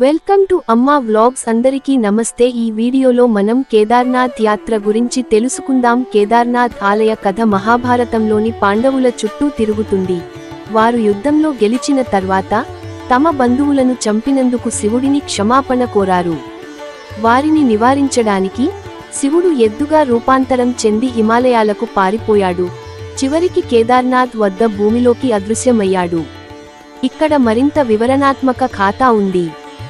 Welcome to అమ్మా vlogs అందరికీ నమస్తే. ఈ వీడియోలో మనం కేదార్నాథ్ యాత్ర గురించి తెలుసుకుందాం. కేదార్నాథ్ ఆలయ కథ మహాభారతంలోని పాండవుల చుట్టూ తిరుగుతుంది. వారు యుద్ధంలో గెలిచిన తర్వాత తమ బంధువులను చంపినందుకు శివుడిని క్షమాపణ కోరారు. వారిని నివారించడానికి శివుడు ఎద్దుగా రూపాంతరం చెంది హిమాలయాలకు పారిపోయాడు. చివరికి కేదార్నాథ్ వద్ద భూమిలోకి అదృశ్యమయ్యాడు. ఇక్కడ మరింత వివరణాత్మక ఖాతా ఉంది.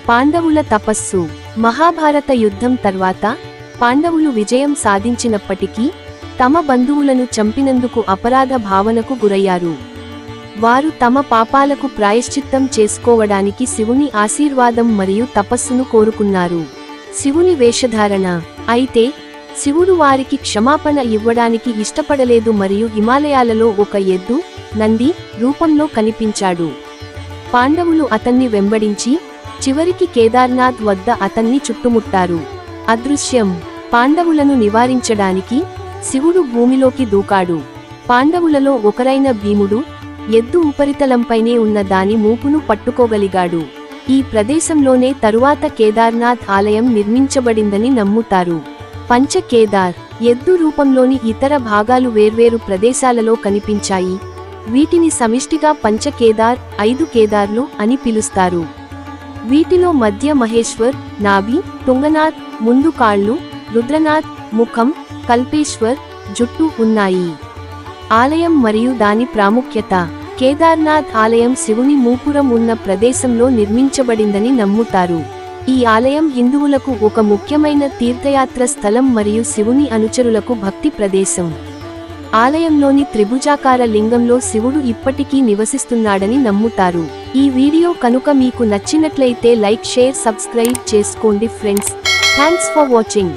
పాండవుల తపస్సు. మహాభారత యుద్ధం తర్వాత పాండవులు విజయం సాధించినప్పటికీ తమ బంధువులను చంపినందుకు అపరాధ భావనకు గురయ్యారు. వారు తమ పాపాలకు ప్రాయశ్చిత్తం చేసుకోవడానికి శివుని ఆశీర్వాదం మరియు తపస్సును కోరుకున్నారు. శివుని వేషధారణ. అయితే శివుడు వారికి క్షమాపణ ఇవ్వడానికి ఇష్టపడలేదు మరియు హిమాలయాలలో ఒక ఎద్దు నంది రూపంలో కనిపించాడు. పాండవులు అతన్ని వెంబడించి చివరికి కేదార్నాథ్ వద్ద అతన్ని చుట్టుముట్టారు. అదృశ్యం. పాండవులను నివారించడానికి శివుడు భూమిలోకి దూకాడు. పాండవులలో ఒకరైన భీముడు ఎద్దు ఉపరితలంపైనే ఉన్న దాని మూపును పట్టుకోగలిగాడు. ఈ ప్రదేశంలోనే తరువాత కేదార్నాథ్ ఆలయం నిర్మించబడిందని నమ్ముతారు. పంచ కేదార్ ఎద్దు రూపంలోని ఇతర భాగాలు వేర్వేరు ప్రదేశాలలో కనిపించాయి. వీటిని సమిష్టిగా పంచ కేదార్ ఐదు కేదార్లు అని పిలుస్తారు. వీటిలో మధ్య మహేశ్వర్ నాభి తుంగనాథ్ ముందు కాళ్ళు రుద్రనాథ్ ముఖం కల్పేశ్వర్ జుట్టు ఉన్నాయి. ఆలయం మరియు దాని ప్రాముఖ్యత. కేదార్నాథ్ ఆలయం శివుని మూపురం ఉన్న ప్రదేశంలో నిర్మించబడిందని నమ్ముతారు. ఈ ఆలయం హిందువులకు ఒక ముఖ్యమైన తీర్థయాత్ర స్థలం మరియు శివుని అనుచరులకు భక్తి ప్రదేశం. ఆలయంలోని త్రిభుజాకార లింగంలో శివుడు ఇప్పటికీ నివసిస్తున్నాడని నమ్ముతారు. ఈ వీడియో కనుక మీకు నచ్చినట్లయితే లైక్ షేర్ సబ్స్క్రైబ్ చేసుకోండి ఫ్రెండ్స్. Thanks for watching.